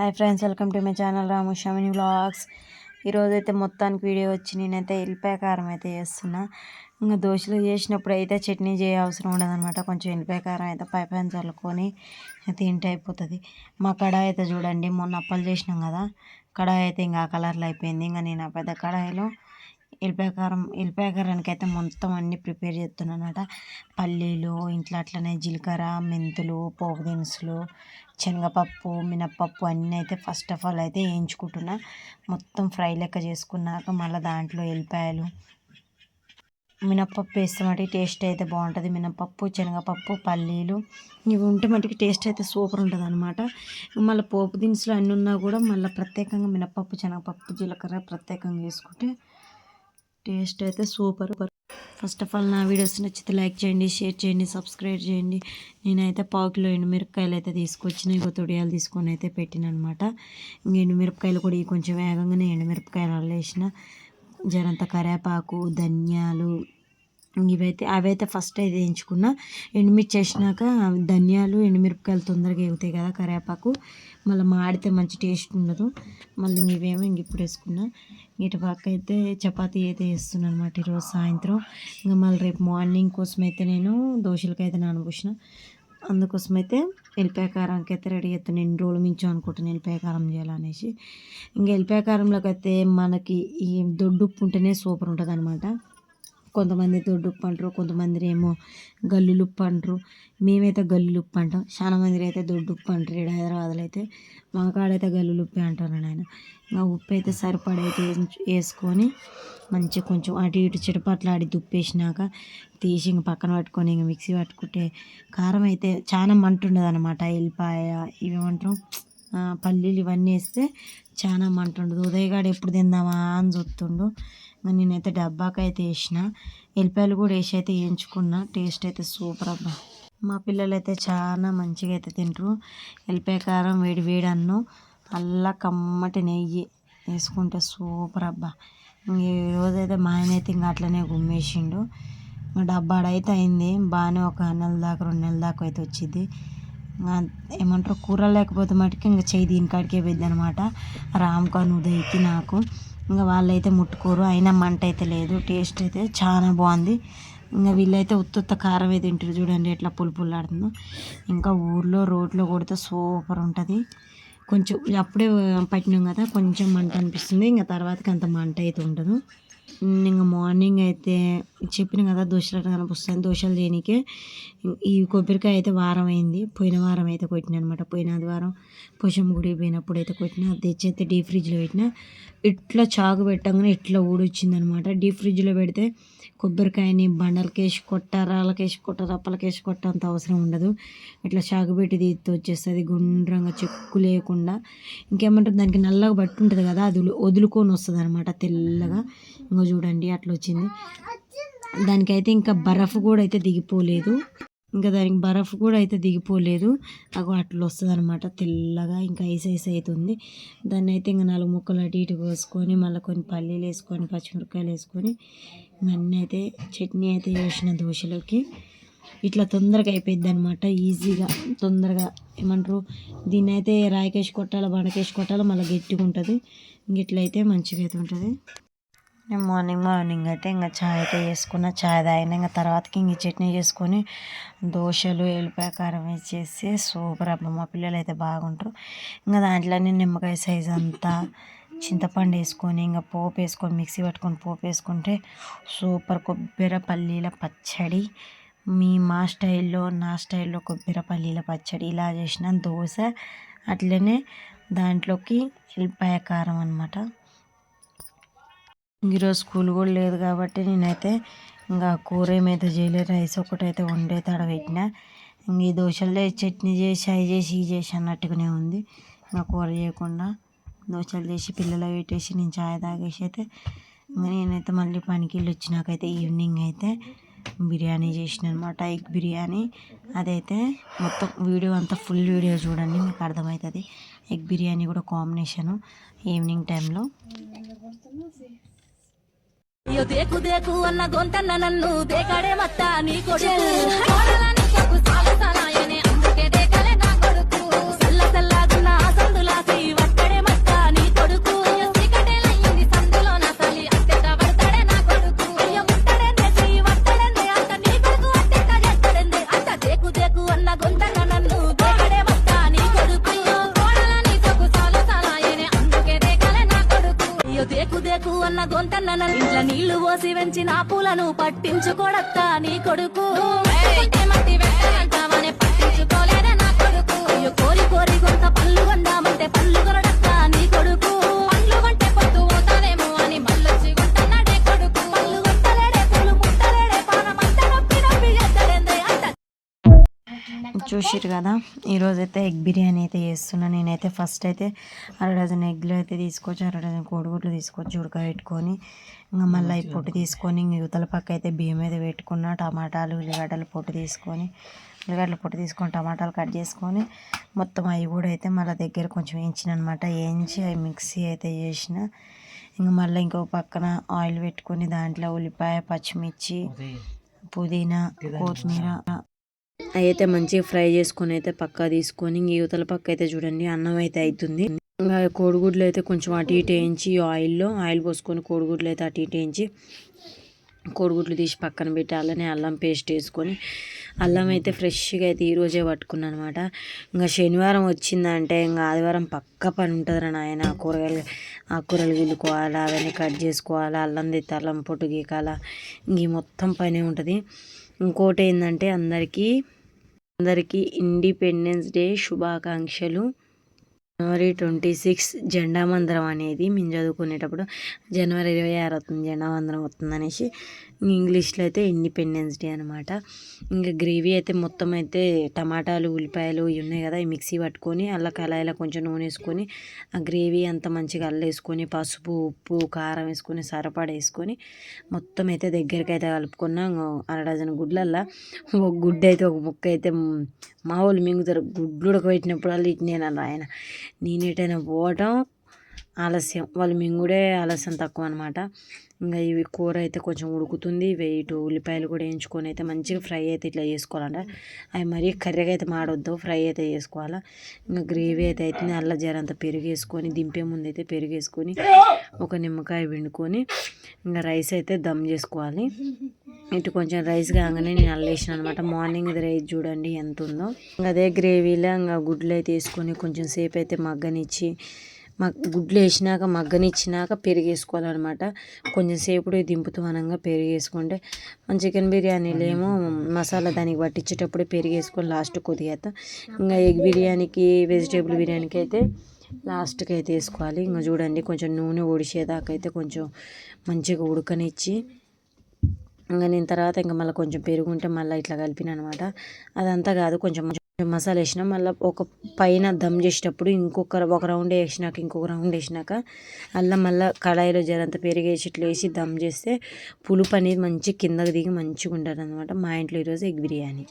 Hi friends welcome to my channel Ramu Shamini vlogs. ఈరోజు అయితే మొత్తానికి వీడియో వచ్చి నేనైతే ఎల్లిపాయ కారం అయితే చేస్తున్నా. ఇంకా దోశలు చేసినప్పుడు అయితే చట్నీ చేయ అవసరం ఉండదనమాట కొంచెం ఎల్లిపాయ కారం అయితే పై పైన చల్లుకొని తింటే అయిపోతుంది. మా కడాయి అయితే చూడండి మొన్న అప్పలు చేసినాం కదా. కడాయి అయితే ఇంకా ఆ కలర్లో అయిపోయింది. ఇంకా నేను ఆ పెద్ద కడాయిలో ఎల్లిపాయ కారం ఎల్లిపాయ కారానికి అయితే మొత్తం అన్నీ ప్రిపేర్ చేస్తున్నాను అనమాట పల్లీలు ఇంట్లో అట్లనే జీలకర్ర మెంతులు పోపు దినుసులు శనగపప్పు మినప్పప్పు అన్నీ అయితే ఫస్ట్ ఆఫ్ ఆల్ అయితే వేయించుకుంటున్నా. మొత్తం ఫ్రై లెక్క చేసుకున్నాక మళ్ళీ దాంట్లో ఎల్లిపాయలు. మినప్పప్పు వేస్తే మటుకు టేస్ట్ అయితే బాగుంటుంది. మినప్పప్పు శనగపప్పు పల్లీలు ఇవి ఉంటే మటుకు టేస్ట్ అయితే సూపర్ ఉంటుంది అనమాట మళ్ళీ పోపు దినుసులు అన్నీ ఉన్నా కూడా మళ్ళీ ప్రత్యేకంగా మినప్పప్పు శనగపప్పు జీలకర్ర ప్రత్యేకంగా వేసుకుంటే టేస్ట్ అయితే సూపర్ ఫస్ట్ ఆఫ్ ఆల్ నా వీడియోస్ నచ్చితే లైక్ చేయండి షేర్ చేయండి సబ్స్క్రైబ్ చేయండి. నేనైతే పావు కిలో ఎండుమిరపకాయలు అయితే తీసుకొచ్చిన ఇంకో తొడియాలు తీసుకొని అయితే పెట్టిన అనమాట ఇంక ఎండుమిరపకాయలు కూడా కొంచెం వేగంగానే ఎండుమిరపకాయలు అల్లేసిన. జరంత కరేపాకు ధనియాలు ఇవైతే అవైతే ఫస్ట్ అయితే వేయించుకున్న. ఎండుమిర్చి వేసినాక ధనియాలు ఎండుమిరపకాయలు తొందరగా ఎగుతాయి కదా కరేపాకు. మళ్ళీ మాడితే మంచి టేస్ట్ ఉండదు. మళ్ళీ ఇవేమో ఇంక ఇప్పుడు వేసుకున్నా. ఇటు పక్క అయితే చపాతీ అయితే వేస్తున్నాను అనమాట ఈరోజు సాయంత్రం. ఇంకా మళ్ళీ రేపు మార్నింగ్ కోసం అయితే నేను దోశలకి అయితే నానబోసిన. అందుకోసం అయితే ఎల్లిపాయ అయితే రెడీ అవుతాను ఎన్ని రోజులు మించు అనుకుంటాను ఎల్లిపాయ చేయాలనేసి. ఇంకా ఎల్లిపాయ కారంలోకి అయితే మనకి ఈ దొడ్డు ఉప్పు ఉంటేనే సూపర్ ఉంటుంది అనమాట కొంతమంది దొడ్డుప్పు అంటారు కొంతమంది ఏమో గల్లులుప్పు అంటారు మేమైతే గల్లులుప్పు అంటాం చాలా మంది అయితే దొడ్డుప్పు అంటారు ఇక్కడ హైదరాబాద్లో అయితే. మా కాడైతే గల్లులుప్పే అంటారు ఆయన. ఇంకా ఉప్పు అయితే సరిపడైతే వేసుకొని మంచిగా కొంచెం అటు ఇటు చిటపట్లాడి దుప్పేసినాక తీసి ఇంక పక్కన పట్టుకొని ఇంక మిక్సీ పట్టుకుంటే కారం అయితే చాలా మంట ఉండదు అనమాట ఎల్లిపాయ ఇవేమంటాం పల్లీలు ఇవన్నీ వేస్తే చాలా మంట ఉండదు. ఉదయగాడు ఎప్పుడు తిందామా అని చూస్తుండు. నేనైతే డబ్బాకి అయితే వేసిన. ఎల్లిపాయలు కూడా వేసి అయితే వేయించుకున్నా. టేస్ట్ అయితే సూపర్ అబ్బా. మా పిల్లలు అయితే చాలా మంచిగా అయితే తింటారు ఎల్లిపాయ కారం వేడి వేడి అన్నం అల్లా కమ్మటి నెయ్యి వేసుకుంటే సూపర్ అబ్బా. ఈరోజైతే మా ఆయన అయితే ఇంకా అట్లనే గుమ్మేసిండు. డబ్బాడైతే అయింది. బాగానే ఒక నెల దాకా రెండు నెలల దాకా అయితే వచ్చింది. ఏమంటారు? కూర లేకపోతే మటుకు ఇంకా చెయ్యి దీనికాడికే పోయింది అనమాట రామ్కాన్ ఉదయ్కి నాకు. ఇంకా వాళ్ళైతే ముట్టుకోరు అయినా మంట అయితే లేదు టేస్ట్ అయితే చాలా బాగుంది. ఇంకా వీళ్ళైతే ఉత్తుత్త కారమే తింటారు చూడండి ఎట్లా పులుపుల్లాడుతుందో ఇంకా ఊర్లో రోడ్లో కొడితే సూపర్ ఉంటుంది. కొంచెం అప్పుడే పట్టినాం కదా కొంచెం మంట అనిపిస్తుంది. ఇంకా తర్వాతకి అంత మంట అయితే ఉండదు. ఇంకా మార్నింగ్ అయితే చెప్పిన కదా దోశలు కనిపిస్తుంది. దోశలు చేయనీకే ఈ కొబ్బరికాయ అయితే వారం అయింది. పోయిన వారం అయితే కొట్టిన అనమాట పోయిన ఆదివారం పోషమ్మ గుడి పోయినప్పుడు అయితే కొట్టిన. అది తెచ్చి అయితే డీప్ ఫ్రిడ్జ్లో పెట్టిన. ఇట్లా చాకు పెట్టంగానే ఇట్లా ఊడొచ్చింది అనమాట డీప్ ఫ్రిడ్జ్లో పెడితే కొబ్బరికాయని బండలకేసి కొట్ట రాళ్ళకేసి కొట్ట రప్పలకేసి కొట్ట అంత అవసరం ఉండదు. ఇట్లా చాకు పెట్టి తీస్తే వచ్చేస్తుంది గుండ్రంగా చెక్కు లేకుండా. ఇంకేమంటారు దానికి నల్లగా బట్టి ఉంటుంది కదా అది వదులుకొని వస్తుంది అనమాట తెల్లగా. ఇంకో చూడండి అట్లా వచ్చింది. దానికైతే ఇంకా బరఫ్ కూడా అయితే దిగిపోలేదు. ఇంకా దానికి బరఫ్ కూడా అయితే దిగిపోలేదు. అగో అట్లా వస్తుంది అనమాట తెల్లగా ఇంకా ఐస్ ఐస్ అవుతుంది దాన్ని అయితే ఇంకా నాలుగు ముక్కలు అటు ఇటు కోసుకొని మళ్ళీ కొన్ని పల్లీలు వేసుకొని పచ్చిమిరపకాయలు వేసుకొని అన్నీ అయితే చట్నీ అయితే వేసిన దోశలోకి. ఇట్లా తొందరగా అయిపోయింది అనమాట ఈజీగా తొందరగా ఏమంటారు? దీన్ని అయితే రాయికేసి కొట్టాలి బండకేసి కొట్టాలి మళ్ళీ గట్టిగా ఉంటుంది ఇట్లయితే మంచిగా అయితే ఉంటుంది నేను మార్నింగ్ మార్నింగ్ అయితే ఇంకా చాయ్ అయితే చేసుకున్న. చాయ్ తాగిన ఇంకా తర్వాతకి ఇంక చట్నీ చేసుకొని దోశలు ఎల్లిపాయ కారం వేసేసి సూపర్ అబ్బా మా పిల్లలు అయితే బాగుంటారు. ఇంకా దాంట్లోనే నిమ్మకాయ సైజ్ అంతా చింతపండు వేసుకొని ఇంకా పోపు వేసుకొని మిక్సీ పట్టుకొని పోపు వేసుకుంటే సూపర్ కొబ్బరి పల్లీల పచ్చడి. మీ మా స్టైల్లో నా స్టైల్లో కొబ్బరి పల్లీల పచ్చడి. ఇలా చేసిన దోశ అట్లనే దాంట్లోకి ఎల్లిపాయ కారం అనమాట ఈరోజు స్కూల్ కూడా లేదు కాబట్టి నేనైతే ఇంకా కూర ఏమైతే చేయలేదు రైస్ ఒకటైతే వండే తడ పెట్టిన. ఇంక ఈ దోశలు చట్నీ చేసి అవి చేసి ఇవి చేసి అన్నట్టుగానే ఉంది. ఇంకా కూర చేయకుండా దోశలు చేసి పిల్లలు పెట్టేసి నేను చాయ్ తాగేసి అయితే ఇంకా నేనైతే మళ్ళీ పనికి వెళ్ళి వచ్చినాకైతే ఈవినింగ్ అయితే బిర్యానీ చేసిన అనమాట ఎగ్ బిర్యానీ. అదైతే మొత్తం వీడియో అంతా ఫుల్ వీడియో చూడండి మీకు అర్థమవుతుంది. ఎగ్ బిర్యానీ కూడా కాంబినేషను ఈవినింగ్ టైంలో దేకు దేకు అన్న గొంతన్న నన్ను దేకాడే మత్త నీ కొడుకు. అన్న గొంతన్న నన్ను ఇంట్లో నీళ్ళు పోసి వెంచిన పూలను పట్టించుకోడత్తా నీ కొడుకు. పట్టించుకోలేదా నా కొడుకు? కోరి కోరి కొంత పళ్ళు కొందామంటే పళ్ళు కొనడం చూసిరు కదా ఈరోజైతే ఎగ్ బిర్యానీ అయితే చేస్తున్నా. నేనైతే ఫస్ట్ అయితే అర డజన్ ఎగ్లు అయితే తీసుకొచ్చి అర డజన్ కోడిగుడ్లు తీసుకొచ్చి ఉడకబెట్టుకొని ఇంకా మళ్ళీ ఈ పొట్టు తీసుకొని యువతల పక్క అయితే బియ్యం మీద పెట్టుకున్న టమాటాలు ఉల్లిగడ్డలు పొట్టు తీసుకొని ఉల్లిగడ్డల పొట్టు తీసుకొని టమాటాలు కట్ చేసుకొని మొత్తం అవి కూడా అయితే మళ్ళీ దగ్గర కొంచెం వేయించిన అనమాట వేయించి అవి మిక్సీ అయితే చేసిన ఇంకా మళ్ళీ ఇంకో పక్కన ఆయిల్ పెట్టుకొని దాంట్లో ఉల్లిపాయ పచ్చిమిర్చి పుదీనా కొత్తిమీర అయితే మంచిగా ఫ్రై చేసుకొని అయితే పక్కా తీసుకొని ఇంక యువతల పక్క అయితే చూడండి అన్నం అయితే అవుతుంది ఇంకా కోడిగుడ్లు అయితే కొంచెం అటు ఇటు వేయించి ఆయిల్లో ఆయిల్ పోసుకొని కోడిగుడ్లు అయితే అటు ఇటు వేయించి కోడిగుడ్లు తీసి పక్కన పెట్టి అలానే అల్లం పేస్ట్ వేసుకొని అల్లం అయితే ఫ్రెష్గా అయితే ఈరోజే పట్టుకున్నాను అనమాట ఇంకా శనివారం వచ్చిందంటే ఇంకా ఆదివారం పక్క పని ఉంటుంది రా నాయన కూరగాయలు ఆకుకూరలు గిల్లుకోవాలి అవన్నీ కట్ చేసుకోవాలి అల్లం తెత్తే అల్లం పొట్టు గీకాల ఇంక మొత్తం పనే ఉంటుంది. ఇంకోటి ఏంటంటే అందరికీ అందరికీ ఇండిపెండెన్స్ డే శుభాకాంక్షలు. జనవరి ట్వంటీ సిక్స్ జెండా మందరం అనేది మేము చదువుకునేటప్పుడు జనవరి ఇరవై ఆరు అవుతుంది జెండా మందరం వస్తుంది అనేసి ఇంగ్లీష్లో అయితే ఇండిపెండెన్స్ డే అనమాట ఇంకా గ్రేవీ అయితే మొత్తం అయితే టమాటాలు ఉల్లిపాయలు ఇవి ఉన్నాయి కదా ఈ మిక్సీ పట్టుకొని అలా కళాయిలో కొంచెం నూనె వేసుకొని ఆ గ్రేవీ అంతా మంచిగా అల్లేసుకొని పసుపు ఉప్పు కారం వేసుకొని సరపడ వేసుకొని మొత్తం అయితే దగ్గరికి అయితే కలుపుకున్నాం అర డజన్ గుడ్లల్లా ఒక గుడ్డ అయితే ఒక ముక్క అయితే మా వాళ్ళు మింగుతారు. గుడ్లు ఉడకబెట్టినప్పుడు వాళ్ళు ఇటు నేను ఆయన నేను పోవటం ఆలస్యం. వాళ్ళు మింగుడే ఆలస్యం తక్కువ అనమాట ఇంకా ఇవి కూర అయితే కొంచెం ఉడుకుతుంది. ఇవి ఇటు ఉల్లిపాయలు కూడా వేయించుకొని అయితే మంచిగా ఫ్రై అయితే ఇట్లా చేసుకోవాలంట. అవి మరీ కర్రీగా అయితే మాడొద్దు. ఫ్రై అయితే చేసుకోవాలా. ఇంకా గ్రేవీ అయితే అవుతుంది అల్ల జరంత పెరిగేసుకొని దింపే ముందు అయితే పెరుగు ఒక నిమ్మకాయ పిండుకొని ఇంకా రైస్ అయితే దమ్ చేసుకోవాలి. ఇటు కొంచెం రైస్ కాగానే నేను అల్లేసిన అనమాట మార్నింగ్ ఇది రైస్ చూడండి ఎంత ఉందో ఇంకా అదే గ్రేవీలో ఇంకా గుడ్లు అయితే వేసుకొని కొంచెం సేపు అయితే మగ్గనిచ్చి గుడ్లు వేసినాక మగ్గనిచ్చినాక పెరుగు వేసుకోవాలన్నమాట కొంచెం సేపు దింపుతూ అనంగా పెరుగు వేసుకుంటే మన చికెన్ బిర్యానీలో ఏమో మసాలా దానికి పట్టించేటప్పుడు పెరుగు వేసుకొని లాస్ట్ కొద్దిగా ఇంకా ఎగ్ బిర్యానీకి వెజిటేబుల్ బిర్యానీకి అయితే లాస్ట్కి అయితే వేసుకోవాలి. ఇంకా చూడండి కొంచెం నూనె ఒడిసేదాకా అయితే కొంచెం మంచిగా ఉడకనిచ్చి ఇంకా నేను తర్వాత ఇంకా మళ్ళీ కొంచెం పెరుగుంటే మళ్ళీ ఇట్లా కలిపిన అనమాట అదంతా కాదు కొంచెం మసాలా వేసిన మళ్ళీ ఒక పైన దమ్ చేసేటప్పుడు ఇంకొక ఒక రౌండ్ వేసినాక ఇంకొక రౌండ్ వేసినాక అలా మళ్ళీ కడాయిలో జరంత పెరుగు వేసి ఇట్లా వేసి దమ్ చేస్తే పులుపు అనేది మంచి కిందకు దిగి మంచిగా ఉంటుంది అనమాట మా ఇంట్లో ఈరోజు ఎగ్ బిర్యానీ.